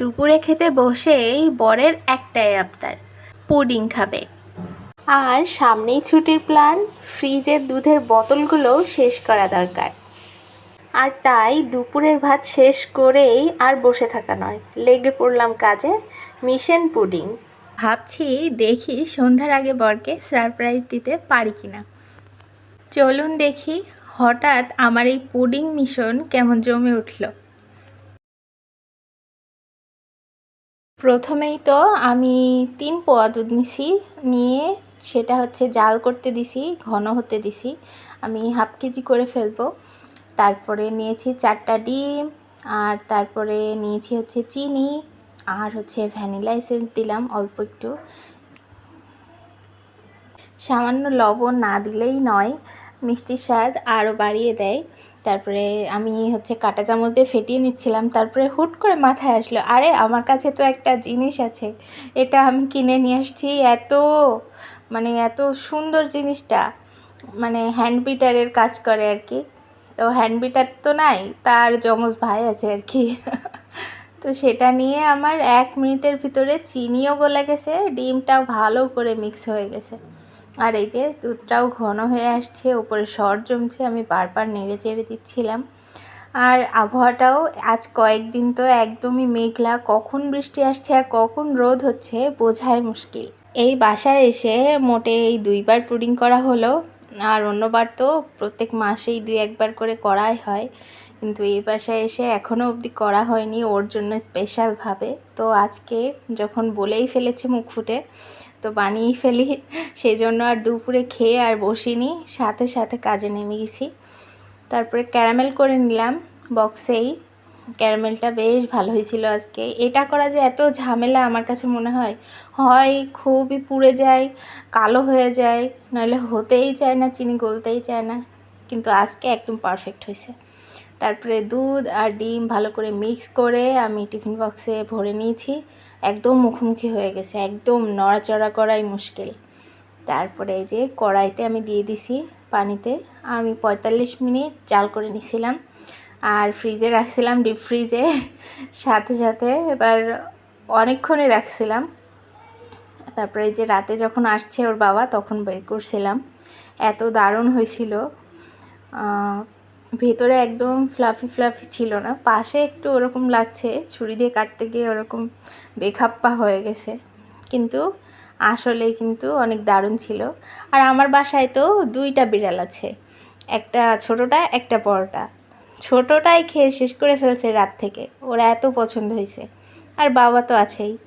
দুপুরে খেতে বসেই বরের একটাই আবদার, পুডিং খাবে। আর সামনেই ছুটির প্ল্যান, ফ্রিজের দুধের বোতলগুলো শেষ করা দরকার। আর তাই দুপুরের ভাত শেষ করেই আর বসে থাকা নয়, লেগে পড়লাম কাজে, মিশন পুডিং। ভাবছি দেখি সন্ধ্যার আগে বরকে সারপ্রাইজ দিতে পারি কিনা। চলুন দেখি হঠাৎ আমার এই পুডিং মিশন কেমন জমে উঠল। প্রথমেই তো আমি তিন পোয়া দুধ নিছি, নিয়ে সেটা হচ্ছে জাল করতে দিছি, ঘন হতে দিছি। আমি হাফ কেজি করে ফেলব। তারপরে নিয়েছি চারটা ডিম, আর তারপরে নিয়েছি হচ্ছে চিনি, আর হচ্ছে ভ্যানিলা এসেন্স দিলাম অল্প একটু। সামান্য লবণ না দিলেই নয় মিষ্টির স্বাদ আরও বাড়িয়ে দেয়। তারপরে আমি হচ্ছে কাঁটা চামচ দিয়ে ফেটিয়ে নিচ্ছিলাম, তারপরে হুট করে মাথায় আসলো, আরে, আমার কাছে তো একটা জিনিস আছে, এটা আমি কিনে নিয়ে আসছি, এত মানে এত সুন্দর জিনিসটা। মানে হ্যান্ড বিটারের কাজ করে আর কি। তো হ্যান্ড বিটার তো নাই, তার যমজ ভাই আছে আর কি। তো সেটা নিয়ে আমার এক মিনিটের ভিতরে চিনিও গলে গেছে, ডিমটাও ভালো করে মিক্স হয়ে গেছে। আর এই যে দুধটাও ঘন হয়ে আসছে, উপরে সর জমছে, আমি বারবার নেড়ে চেড়ে দিচ্ছিলাম। আর আবহাওয়াটাও আজ কয়েকদিন তো একদমই মেঘলা, কখন বৃষ্টি আসছে আর কখন রোদ হচ্ছে বোঝাই মুশকিল। এই বাসায় এসে মোটে এই দুইবার পুডিং করা হলো, আর অন্যবার তো প্রত্যেক মাসেই দুই একবার করে করাই হয়। কিন্তু এই বাসায় এসে এখনও অবধি করা হয়নি, ওর জন্য স্পেশালভাবে তো আজকে যখন বলেই ফেলেছে মুখ ফুটে তো বানিয়েই ফেলি। সেই জন্য আর দুপুরে খেয়ে আর বসিনি। সাথে সাথে কাজে নেমে গেছি। তারপরে ক্যারামেল করে নিলাম বক্সেই। ক্যারামেলটা বেশ ভালো হয়েছিল আজকে। এটা করা যে এত ঝামেলা আমার কাছে মনে হয় হয় খুবই পুড়ে যায়, কালো হয়ে যায়, নাহলে হতেই চায় না, চিনি গলতেই চায় না। কিন্তু আজকে একদম পারফেক্ট হয়েছে। তারপরে দুধ আর ডিম ভালো করে মিক্স করে আমি টিফিন বক্সে ভরে নিয়েছি। একদম মুখোমুখি হয়ে গেছে, একদম নড়াচড়া করাই মুশকিল। তারপরে এই যে কড়াইতে আমি দিয়ে দিছি পানিতে। আমি পঁয়তাল্লিশ মিনিট জাল করে নিছিলাম আর ফ্রিজে রাখছিলাম ডিপ ফ্রিজে। সাথে সাথে এবার অনেকক্ষণই রাখছিলাম। তারপরে যে রাতে যখন আসছে ওর বাবা তখন বের করছিলাম। এত দারুণ হয়েছিল। ভেতরে একদম ফ্লাফি ফ্লাফি ছিল না। পাশে একটু ওরকম লাগছে, ছুরি দিয়ে কাটতে গিয়ে ওরকম বেখাপ্পা হয়ে গেছে। কিন্তু আসলে কিন্তু অনেক দারুণ ছিল। আর আমার বাসায় তো দুইটা বিড়াল আছে, একটা ছোটোটা, একটা বড়টা। ছোটোটাই খেয়ে শেষ করে ফেলছে রাত থেকে। ওরা এত পছন্দ হয়েছে। আর বাবা তো আছেই।